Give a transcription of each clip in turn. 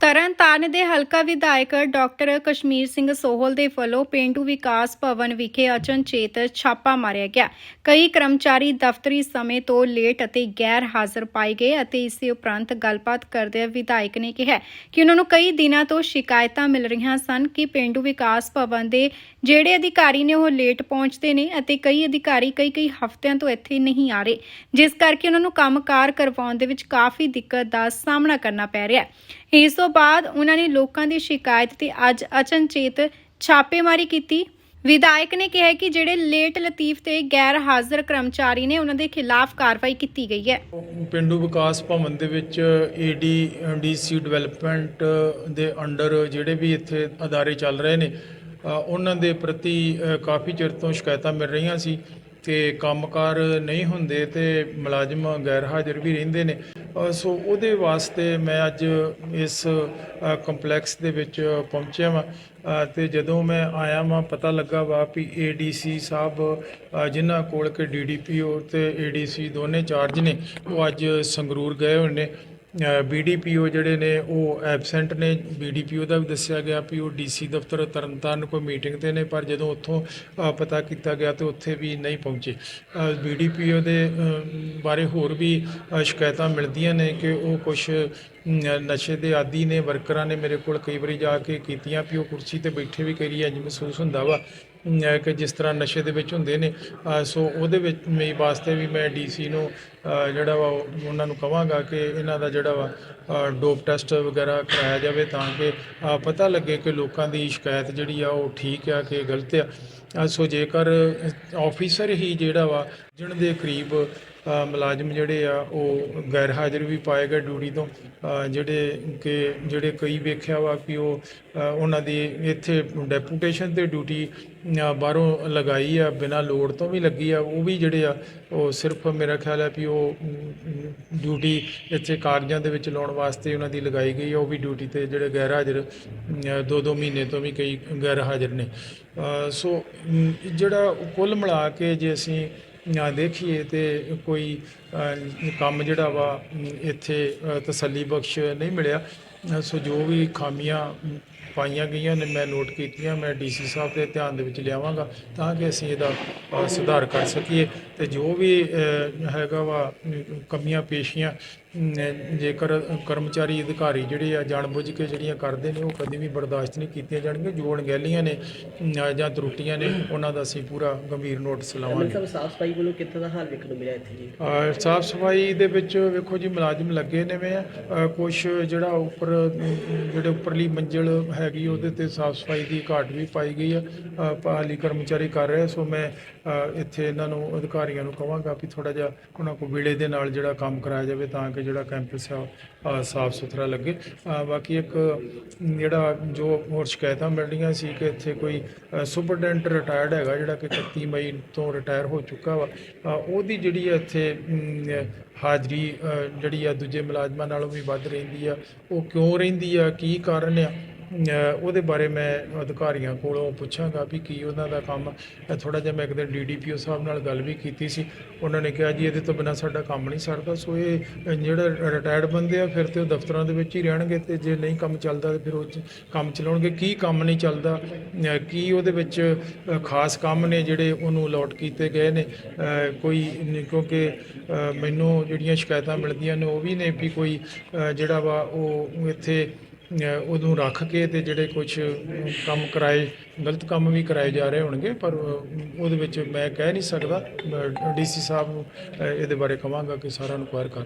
ਤਰਨਤਾਰਨ ਦੇ ਹਲਕਾ ਵਿਧਾਇਕ ਡਾਕਟਰ ਕਸ਼ਮੀਰ ਸਿੰਘ ਸੋਹਲ ਦੇ ਵੱਲੋਂ ਪੇਂਡੂ ਵਿਕਾਸ ਭਵਨ ਵਿਖੇ ਅਚਨਚੇਤ ਛਾਪਾ ਮਾਰਿਆ ਗਿਆ। ਕਈ ਕਰਮਚਾਰੀ ਦਫ਼ਤਰੀ ਸਮੇਂ ਤੋਂ ਲੇਟ ਅਤੇ ਗੈਰ ਹਾਜ਼ਰ ਪਾਏ ਗਏ ਅਤੇ ਇਸ ਦੇ ਉਪਰੰਤ ਗੱਲਬਾਤ ਕਰਦੇ ਵਿਧਾਇਕ ਨੇ ਕਿਹਾ ਕਿ ਉਹਨਾਂ ਨੂੰ ਕਈ ਦਿਨਾਂ ਤੋਂ ਸ਼ਿਕਾਇਤਾਂ ਮਿਲ ਰਹੀਆਂ ਸਨ ਕਿ ਪੇਂਡੂ ਵਿਕਾਸ ਭਵਨ ਦੇ ਜਿਹੜੇ ਅਧਿਕਾਰੀ ਨੇ ਉਹ ਲੇਟ ਪਹੁੰਚਦੇ ਨੇ ਅਤੇ ਕਈ ਅਧਿਕਾਰੀ ਕਈ ਕਈ ਹਫ਼ਤਿਆਂ ਤੋਂ ਇੱਥੇ ਨਹੀਂ ਆ ਰਹੇ, ਜਿਸ ਕਰਕੇ ਉਹਨਾਂ ਨੂੰ ਕੰਮਕਾਰ ਕਰਵਾਉਣ ਦੇ ਵਿੱਚ ਕਾਫੀ ਦਿੱਕਤ ਦਾ ਸਾਹਮਣਾ ਕਰਨਾ ਪੈ ਰਿਹਾ ਹੈ। ਇਸ ਤੋਂ ਬਾਅਦ ਉਹਨਾਂ ਨੇ ਲੋਕਾਂ ਦੀ ਸ਼ਿਕਾਇਤ ਤੇ ਅੱਜ ਅਚਨਚੇਤ ਛਾਪੇਮਾਰੀ ਕੀਤੀ। ਵਿਧਾਇਕ ਨੇ ਕਿਹਾ ਕਿ ਜਿਹੜੇ ਲੇਟ ਲਤੀਫ ਤੇ ਗੈਰ ਹਾਜ਼ਰ ਕਰਮਚਾਰੀ ਨੇ ਉਹਨਾਂ ਦੇ ਖਿਲਾਫ ਕਾਰਵਾਈ ਕੀਤੀ ਗਈ ਹੈ। ਪਿੰਡੂ ਵਿਕਾਸ ਭਵਨ ਦੇ ਵਿੱਚ ਏਡੀ ਡੀਸੀ ਡਿਵੈਲਪਮੈਂਟ ਦੇ ਅੰਡਰ ਜਿਹੜੇ ਵੀ ਇੱਥੇ ਅਦਾਰੇ ਚੱਲ ਰਹੇ ਨੇ ਉਹਨਾਂ ਦੇ ਪ੍ਰਤੀ ਕਾਫੀ ਚਿਰ ਤੋਂ ਸ਼ਿਕਾਇਤਾਂ ਮਿਲ ਰਹੀਆਂ ਸੀ ਕਿ ਕੰਮਕਾਰ ਨਹੀਂ ਹੁੰਦੇ ਤੇ ਮੁਲਾਜ਼ਮ ਗੈਰ ਹਾਜ਼ਰ ਵੀ ਰਹਿੰਦੇ ਨੇ। ਸੋ ਉਹਦੇ ਵਾਸਤੇ ਮੈਂ ਅੱਜ ਇਸ ਕੰਪਲੈਕਸ ਦੇ ਵਿੱਚ ਪਹੁੰਚਿਆ ਵਾਂ। ਅ, ਤੇ ਜਦੋਂ ਮੈਂ ਆਇਆ ਵਾਂ ਪਤਾ ਲੱਗਾ ਵਾ ਵੀ ਏਡੀਸੀ ਸਾਹਿਬ ਅ, ਜਿਨ੍ਹਾਂ ਕੋਲ ਕਿ ਡੀਡੀਪੀਓ ਤੇ ਏਡੀਸੀ ਦੋਨੇ ਚਾਰਜ ਨੇ ਉਹ ਅੱਜ ਸੰਗਰੂਰ ਗਏ ਹੋਏ ਨੇ। ਬੀਡੀਪੀਓ ਜਿਹੜੇ ਨੇ, ਉਹ ਐਬਸੈਂਟ ਨੇ। ਬੀਡੀਪੀਓ ਦਾ ਵੀ ਦੱਸਿਆ ਗਿਆ ਵੀ ਉਹ ਡੀਸੀ ਦਫ਼ਤਰ ਤਰਨਤਾਰਨ ਕੋਈ ਮੀਟਿੰਗ ਤੇ ਨੇ, ਪਰ ਜਦੋਂ ਉੱਥੋਂ ਪਤਾ ਕੀਤਾ ਗਿਆ ਤੇ ਉੱਥੇ ਵੀ ਨਹੀਂ ਪਹੁੰਚੇ। ਬੀਡੀਪੀਓ ਦੇ ਬਾਰੇ ਹੋਰ ਵੀ ਸ਼ਿਕਾਇਤਾਂ ਮਿਲਦੀਆਂ ਨੇ ਕਿ ਉਹ ਕੁਝ ਨਸ਼ੇ ਦੇ ਆਦੀ ਨੇ, ਵਰਕਰਾਂ ਨੇ ਮੇਰੇ ਕੋਲ ਕਈ ਵਾਰੀ ਜਾ ਕੇ ਕੀਤੀਆਂ ਵੀ ਉਹ ਕੁਰਸੀ ਤੇ ਬੈਠੇ ਵੀ ਕਈ ਅੱਜ ਮਹਿਸੂਸ ਹੁੰਦਾ ਵਾ ਕਿ ਜਿਸ ਤਰ੍ਹਾਂ ਨਸ਼ੇ ਦੇ ਵਿੱਚ ਹੁੰਦੇ ਨੇ। ਸੋ ਉਹਦੇ ਵਿੱਚ ਮੇਰੇ ਵਾਸਤੇ ਵੀ ਮੈਂ ਡੀਸੀ ਨੂੰ ਜਿਹੜਾ ਵਾ ਉਹਨਾਂ ਨੂੰ ਕਵਾਂਗਾ ਕਿ ਇਹਨਾਂ ਦਾ ਜਿਹੜਾ ਵਾ ਡੋਪ ਟੈਸਟ ਵਗੈਰਾ ਕਰਾਇਆ ਜਾਵੇ ਤਾਂ ਕਿ ਪਤਾ ਲੱਗੇ ਕਿ ਲੋਕਾਂ ਦੀ ਸ਼ਿਕਾਇਤ ਜਿਹੜੀ ਆ ਉਹ ਠੀਕ ਆ ਕਿ ਗਲਤ ਆ। ਸੋ ਜੇਕਰ ਆਫੀਸਰ ਹੀ ਜਿਹੜਾ ਵਾ ਜਿਣ ਦੇ ਕਰੀਬ ਮੁਲਾਜ਼ਮ ਜਿਹੜੇ ਆ, ਉਹ ਗੈਰ ਹਾਜ਼ਰ ਵੀ ਪਾਏ ਗਏ ਡਿਊਟੀ ਤੋਂ। ਜਿਹੜੇ ਕਿ, ਜਿਹੜੇ ਕਈ ਵੇਖਿਆ ਵਾ ਕਿ ਉਹ ਉਹਨਾਂ ਦੀ ਇੱਥੇ ਡੈਪੂਟੇਸ਼ਨ ਤੇ ਡਿਊਟੀ ਬਾਹਰੋਂ ਲਗਾਈ ਆ, ਬਿਨਾਂ ਲੋੜ ਤੋਂ ਵੀ ਲੱਗੀ ਆ। ਉਹ ਵੀ ਜਿਹੜੇ ਆ, ਉਹ ਸਿਰਫ ਮੇਰਾ ਖਿਆਲ ਹੈ ਵੀ ਉਹ ਡਿਊਟੀ ਇੱਥੇ ਕਾਰਜਾਂ ਦੇ ਵਿੱਚ ਲਾਉਣ ਵਾਸਤੇ ਉਹਨਾਂ ਦੀ ਲਗਾਈ ਗਈ ਆ। ਉਹ ਵੀ ਡਿਊਟੀ ਤੇ ਜਿਹੜੇ ਗੈਰ ਹਾਜ਼ਰ ਦੋ ਦੋ ਮਹੀਨੇ ਤੋਂ ਵੀ ਕਈ ਗੈਰ ਹਾਜ਼ਰ ਨੇ ਸੋ ਜਿਹੜਾ ਕੁੱਲ ਮਿਲਾ ਕੇ ਜੇ ਅਸੀਂ ਦੇਖੀਏ ਤੇ ਕੋਈ ਕੰਮ ਜਿਹੜਾ ਵਾ ਇੱਥੇ ਤਸੱਲੀ ਬਖਸ਼ ਨਹੀਂ ਮਿਲਿਆ। ਸੋ ਜੋ ਵੀ ਖਾਮੀਆਂ ਪਾਈਆਂ ਗਈਆਂ ਨੇ, ਮੈਂ ਨੋਟ ਕੀਤੀਆਂ, ਮੈਂ ਡੀਸੀ ਸਾਹਿਬ ਦੇ ਧਿਆਨ ਦੇ ਵਿੱਚ ਲਿਆਵਾਂਗਾ ਤਾਂ ਕਿ ਅਸੀਂ ਇਹਦਾ ਸੁਧਾਰ ਕਰ ਸਕੀਏ। ਤੇ ਜੋ ਵੀ ਹੈਗਾ ਵਾ ਕਮੀਆਂ ਪੇਸ਼ੀਆਂ ਜੇਕਰ ਕਰਮਚਾਰੀ ਅਧਿਕਾਰੀ ਜਿਹੜੇ ਆ ਜਾਣਬੁੱਝ ਕੇ ਜਿਹੜੀਆਂ ਕਰਦੇ ਨੇ ਉਹ ਕਦੀ ਵੀ ਬਰਦਾਸ਼ਤ ਨਹੀਂ ਕੀਤੀਆਂ ਜਾਣਗੀਆਂ। ਜੋ ਅਣਗਹਿਲੀਆਂ ਨੇ ਜਾਂ ਤਰੁੱਟੀਆਂ ਨੇ ਉਹਨਾਂ ਦਾ ਅਸੀਂ ਪੂਰਾ ਗੰਭੀਰ ਨੋਟਿਸ ਲਵਾਂਗੇ। ਸਾਫ਼ ਸਫ਼ਾਈ ਵੱਲੋਂ ਕਿੱਥੇ ਦਾ ਹਾਲ ਵੇਖਣ ਨੂੰ ਮਿਲਿਆ ਇੱਥੇ ਜੀ? ਸਾਫ਼ ਸਫ਼ਾਈ ਦੇ ਵਿੱਚ ਵੇਖੋ ਜੀ ਮੁਲਾਜ਼ਮ ਲੱਗੇ ਨੇ ਵੇ ਆ। ਕੁਝ ਜਿਹੜਾ ਉੱਪਰ ਜਿਹੜੇ ਉੱਪਰਲੀ ਮੰਜ਼ਲ ਹੈਗੀ ਉਹਦੇ ਤੇ ਸਾਫ਼ ਸਫ਼ਾਈ ਦੀ ਘਾਟ ਵੀ ਪਾਈ ਗਈ ਆ। ਪਾਲੀ ਕਰਮਚਾਰੀ ਕਰ ਰਹੇ ਸੋ ਮੈਂ ਇੱਥੇ ਇਹਨਾਂ ਨੂੰ ਅਧਿਕਾਰੀਆਂ ਨੂੰ ਕਹਾਂਗਾ ਵੀ ਥੋੜਾ ਜਿਹਾ ਉਹਨਾਂ ਕੋਲ ਵੇਲੇ ਦੇ ਨਾਲ ਜਿਹੜਾ ਕੰਮ ਕਰਾਇਆ ਜਾਵੇ ਤਾਂ ਕਿ ਜਿਹੜਾ ਕੈਂਪਸ ਆ ਸਾਫ਼ ਸੁਥਰਾ ਲੱਗੇ। ਬਾਕੀ ਇੱਕ, ਜਿਹੜਾ ਜੋ ਹੋਰ ਸ਼ਿਕਾਇਤਾਂ ਮਿਲ ਰਹੀਆਂ ਸੀ ਕਿ ਇੱਥੇ ਕੋਈ ਸੁਪਰਡੈਂਟ ਰਿਟਾਇਰਡ ਹੈਗਾ ਜਿਹੜਾ ਕਿ 31 ਮਈ ਤੋਂ ਰਿਟਾਇਰ ਹੋ ਚੁੱਕਾ ਵਾ ਉਹਦੀ ਜਿਹੜੀ ਆ ਇੱਥੇ ਹਾਜ਼ਰੀ ਜਿਹੜੀ ਆ ਦੂਜੇ ਮੁਲਾਜ਼ਮਾਂ ਨਾਲੋਂ ਵੀ ਵੱਧ ਰਹਿੰਦੀ ਆ, ਉਹ ਕਿਉਂ ਰਹਿੰਦੀ ਆ, ਕੀ ਕਾਰਨ ਆ? ਉਹਦੇ ਬਾਰੇ ਮੈਂ ਅਧਿਕਾਰੀਆਂ ਕੋਲੋਂ ਪੁੱਛਾਂਗਾ ਵੀ ਕੀ ਉਹਨਾਂ ਦਾ ਕੰਮ ਥੋੜਾ ਜਿਹਾ ਮੈਂ ਇੱਕ ਦਿਨ ਡੀਡੀਪੀਓ ਸਾਹਿਬ ਨਾਲ ਗੱਲ ਵੀ ਕੀਤੀ ਸੀ। ਉਹਨਾਂ ਨੇ ਕਿਹਾ ਜੀ, ਇਹਦੇ ਤੋਂ ਬਿਨਾ ਸਾਡਾ ਕੰਮ ਨਹੀਂ ਸਰਦਾ। ਸੋ ਇਹ ਜਿਹੜਾ ਰਿਟਾਇਰਡ ਬੰਦੇ ਆ, ਫਿਰ ਤੇ ਉਹ ਦਫ਼ਤਰਾਂ ਦੇ ਵਿੱਚ ਹੀ ਰਹਿਣਗੇ ਤੇ ਜੇ ਨਹੀਂ ਕੰਮ ਚੱਲਦਾ ਤੇ ਫਿਰ ਉਹ ਕੰਮ ਚਲਾਉਣਗੇ। ਕੀ ਕੰਮ ਨਹੀਂ ਚੱਲਦਾ? ਕੀ ਉਹਦੇ ਵਿੱਚ ਖਾਸ ਕੰਮ ਨੇ ਜਿਹੜੇ ਉਹਨੂੰ ਅਲੋਟ ਕੀਤੇ ਗਏ ਨੇ? ਕੋਈ ਕਿਉਂਕਿ ਮੈਨੂੰ ਜਿਹੜੀਆਂ ਸ਼ਿਕਾਇਤਾਂ ਮਿਲਦੀਆਂ ਨੇ ਉਹ ਵੀ ਨੇ ਵੀ ਕੋਈ ਜਿਹੜਾ ਵਾ ਉਹ ਇੱਥੇ ਉਹਨੂੰ ਰੱਖ ਕੇ ਤੇ ਜਿਹੜੇ ਕੁਝ ਕੰਮ ਕਰਾਏ, ਗਲਤ ਕੰਮ ਵੀ ਕਰਾਏ ਜਾ ਰਹੇ ਹੋਣਗੇ, ਪਰ ਉਹਦੇ ਵਿੱਚ ਮੈਂ ਕਹਿ ਨਹੀਂ ਸਕਦਾ। ਡੀਸੀ ਸਾਹਿਬ ਨੂੰ ਇਹਦੇ ਬਾਰੇ ਕਹਾਂਗਾ ਕਿ ਸਾਰਾ ਇਨਕੁਆਇਰ ਕਰ।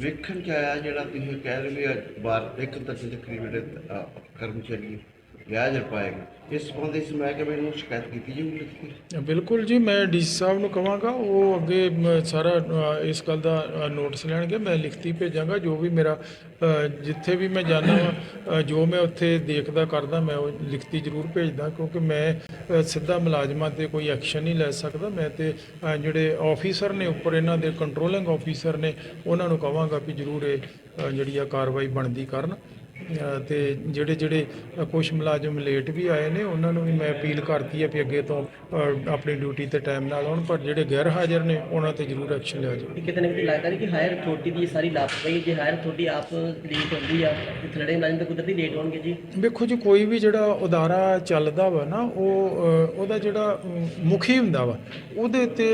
ਵੇਖਣ ਚ ਆਇਆ ਜਿਹੜਾ ਤੁਸੀਂ ਕਹਿ ਰਹੇ ਹੋ ਵੀ ਬਾਰ ਇੱਕ ਦਰਜਨ ਦੇ ਜਿਹੜੇ ਕਰਮਚਾਰੀ ਵਿਆਜ ਪਾਏਗੇ। ਇਸ ਸੰਬੰਧ ਵਿੱਚ ਮੈਂ ਕਿ ਸ਼ਿਕਾਇਤ ਕੀਤੀ ਜਾਊਗੀ ਲਿਖਤੀ ਬਿਲਕੁਲ ਜੀ ਮੈਂ ਡੀਸੀ ਸਾਹਿਬ ਨੂੰ ਕਹਾਂਗਾ ਉਹ ਅੱਗੇ ਮ, ਸਾਰਾ ਅ, ਇਸ ਗੱਲ ਦਾ ਅ, ਨੋਟਿਸ ਲੈਣਗੇ ਮੈਂ ਲਿਖਤੀ ਭੇਜਾਂਗਾ ਜੋ ਵੀ ਮੇਰਾ ਅ, ਜਿੱਥੇ ਵੀ ਮੈਂ ਜਾਂਦਾ ਵਾਂ ਜੋ ਮੈਂ ਉੱਥੇ ਦੇਖਦਾ ਕਰਦਾ ਮੈਂ ਉਹ ਲਿਖਤੀ ਜ਼ਰੂਰ ਭੇਜਦਾ ਕਿਉਂਕਿ ਮੈਂ ਅ, ਸਿੱਧਾ ਮੁਲਾਜ਼ਮਾਂ ਤੇ ਕੋਈ ਐਕਸ਼ਨ ਨਹੀਂ ਲੈ ਸਕਦਾ ਮੈਂ ਤੇ ਅ, ਜਿਹੜੇ ਆਫੀਸਰ ਨੇ ਉੱਪਰ ਇਹਨਾਂ ਦੇ ਕੰਟਰੋਲਿੰਗ ਆਫੀਸਰ ਨੇ ਉਹਨਾਂ ਨੂੰ ਕਹਾਂਗਾ ਵੀ ਜ਼ਰੂਰ ਇਹ ਅ, ਜਿਹੜੀ ਆ ਕਾਰਵਾਈ ਬਣਦੀ ਕਰਨ। ਤੇ ਜਿਹੜੇ ਜਿਹੜੇ ਕੁਝ ਮੁਲਾਜ਼ਮ ਲੇਟ ਵੀ ਆਏ ਨੇ, ਉਹਨਾਂ ਨੂੰ ਵੀ ਮੈਂ ਅਪੀਲ ਕਰਤੀ ਹੈ ਵੀ ਅੱਗੇ ਤੋਂ ਆਪਣੀ ਡਿਊਟੀ ਤੇ ਟਾਈਮ ਨਾਲ ਆਉਣ, ਪਰ ਜਿਹੜੇ ਗੈਰ ਹਾਜ਼ਰ ਨੇ, ਉਹਨਾਂ ਤੇ ਜ਼ਰੂਰ ਐਕਸ਼ਨ ਲਿਆ ਜਾਵੇ ਕਿਤੇ ਨਾ ਕਿਤੇ ਲੱਗਦਾ ਨਹੀਂ ਕਿ ਹਾਇਰ ਅਥਾਰਟੀ ਦੀ ਸਾਰੀ ਲਾਪਰਵਾਹੀ ਹੈ। ਜੇ ਹਾਇਰ ਅਥਾਰਟੀ ਆਪ ਲੇਟ ਹੁੰਦੀ ਆ ਥਲੜੇ ਮੁਲਾਜ਼ਮ ਤਾਂ ਕੁਦਰਤੀ ਲੇਟ ਹੋਣਗੇ ਜੀ। ਵੇਖੋ ਜੀ ਕੋਈ ਵੀ ਜਿਹੜਾ ਅਦਾਰਾ ਚੱਲਦਾ ਵਾ ਨਾ ਉਹ ਅ, ਉਹਦਾ ਜਿਹੜਾ ਅਮ, ਮੁਖੀ ਹੁੰਦਾ ਵਾ ਉਹਦੇ ਤੇ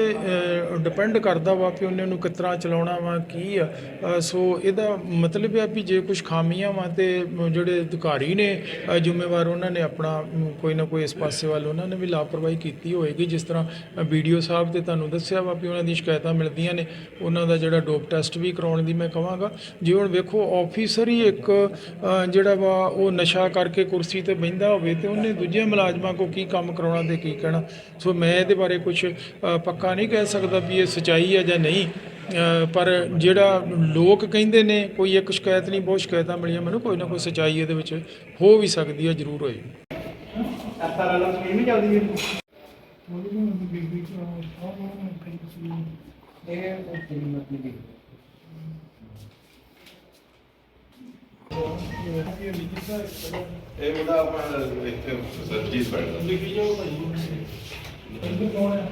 ਡਿਪੈਂਡ ਕਰਦਾ ਵਾ ਕਿ ਉਹਨੇ ਨੂੰ ਕਿਸ ਤਰ੍ਹਾਂ ਚਲਾਉਣਾ ਵਾ ਕੀ ਆ। ਅ, ਸੋ ਇਹਦਾ ਮਤਲਬ ਹੈ ਵੀ ਜੇ ਕੁਝ ਖਾਮੀਆਂ ਵਾ ਤੇ ਮ, ਜਿਹੜੇ ਅਧਿਕਾਰੀ ਨੇ ਅ, ਜ਼ਿੰਮੇਵਾਰ ਉਹਨਾਂ ਨੇ ਆਪਣਾ ਮ, ਕੋਈ ਨਾ ਕੋਈ ਇਸ ਪਾਸੇ ਵੱਲ ਉਹਨਾਂ ਨੇ ਵੀ ਲਾਪਰਵਾਹੀ ਕੀਤੀ ਹੋਏਗੀ। ਜਿਸ ਤਰ੍ਹਾਂ ਵੀਡੀਓ ਸਾਹਿਬ ਤੇ ਤੁਹਾਨੂੰ ਦੱਸਿਆ ਵਾ ਵੀ ਉਹਨਾਂ ਦੀ ਸ਼ਿਕਾਇਤਾਂ ਮਿਲਦੀਆਂ ਨੇ ਉਹਨਾਂ ਦਾ ਜਿਹੜਾ ਡੋਪ ਟੈਸਟ ਵੀ ਕਰਾਉਣ ਦੀ ਮੈਂ ਕਹਾਂਗਾ ਜੇ ਹੁਣ ਵੇਖੋ ਆਫੀਸਰ ਹੀ ਇੱਕ ਜਿਹੜਾ ਵਾ ਉਹ ਨਸ਼ਾ ਕਰਕੇ ਕੁਰਸੀ ਤੇ ਬਹਿੰਦਾ ਹੋਵੇ ਤੇ ਉਹਨੇ ਦੂਜੇ ਮੁਲਾਜ਼ਮਾਂ ਕੋ ਕੀ ਕੰਮ ਕਰਾਉਣਾ ਤੇ ਕੀ ਕਹਿਣਾ। ਸੋ ਮੈਂ ਇਹਦੇ ਬਾਰੇ ਕੁਝ ਪੱਕਾ ਨਹੀਂ ਕਹਿ ਸਕਦਾ ਵੀ ਇਹ ਸਚਾਈ ਹੈ ਜਾਂ ਨਹੀਂ। ਪਰ ਜਿਹੜਾ ਲੋਕ ਕਹਿੰਦੇ ਨੇ, ਕੋਈ ਇੱਕ ਸ਼ਿਕਾਇਤ ਨਹੀਂ, ਬਹੁਤ ਸ਼ਿਕਾਇਤਾਂ ਮਿਲੀਆਂ ਮੈਨੂੰ, ਕੋਈ ਨਾ ਕੋਈ ਸਚਾਈ ਇਹਦੇ ਵਿੱਚ ਹੋ ਵੀ ਸਕਦੀ ਹੈ, ਜ਼ਰੂਰ ਹੋਏ ਇਹ ਮੁੰਡਾ ਆਪਣਾ ਇੱਥੇ ਸੱਚੀ ਪੜਦਾ ਲਿਖੀ ਜਾਓ ਭਾਈ ਇਹਦੇ ਕੌਣ ਹੈ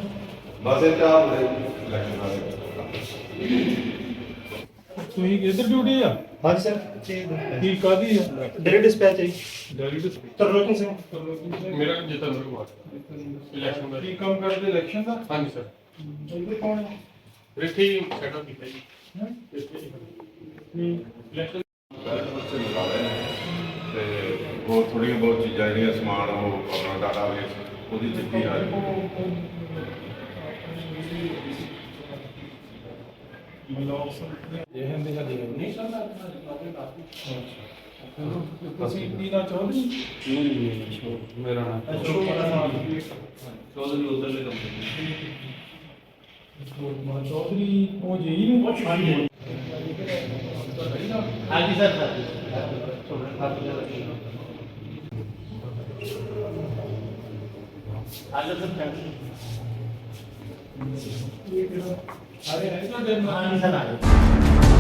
ਬਸ ਇਹ ਚਾਹ ਲੈ ਇਲੈਕਸ਼ਨ ਵਾਲੇ ਤੁਸੀਂ ਕਿੱਧਰ ਡਿਊਟੀ ਆ? ਹਾਂਜੀ ਸਰ। ਕੀ ਕਾਦੀ ਆ? ਡੇਲੀ ਡਿਸਪੈਚ ਹੈ ਡੈਲੀ ਤਰਲੋਕਨ ਸਿੰਘ। ਮੇਰਾ ਜਤਨ ਕੁਮਾਰ। ਇਲੈਕਸ਼ਨ ਦਾ। ਕੀ ਕੰਮ ਕਰਦੇ ਇਲੈਕਸ਼ਨ ਦਾ? ਹਾਂਜੀ ਸਰ। ਇਹਦੇ ਕੌਣ ਹੈ ਇੱਥੇ ਹੀ ਸੈਟਅਪ ਕੀਤਾ ਜੀ। ਹੈਂ? ਇੱਥੇ ਹੀ। ਕੀ ਇਲੈਕਸ਼ਨ ਬੱਚੇ ਨਿਕਾਲ ਰਹੇ ਨੇ ਤੇ ਹੋਰ ਥੋੜੀਆਂ ਬਹੁਤ ਚੀਜ਼ਾਂ ਜਿਹੜੀਆਂ ਸਮਾਨ ਉਹ ਆਪਣਾ ਡਾਟਾਬੇਸ ਉਹਦੀ ਚਿੱਠੀ ਆ ਰਹੀ ਇਹ ਹੰਦੇ ਹੱਲੇ ਨਹੀਂ ਤੁਸੀਂ ਕੀ ਨਾ ਚਾਹੁੰਦੇ ਮੇਰਾ ਨਾਮ ਚੌਧਰੀ ਉਧਰਲੇ ਚੌਧਰੀ ਉਹ ਜੀ ਨੇ ਹਾਂਜੀ ਹਾਂਜੀ ਸਰ ਆਲੋ ਸਰ ਅਰੇ ਹੈ ਤੁਹਾਡੇ ਨਾਲ ਹਾਂਜੀ ਸਰ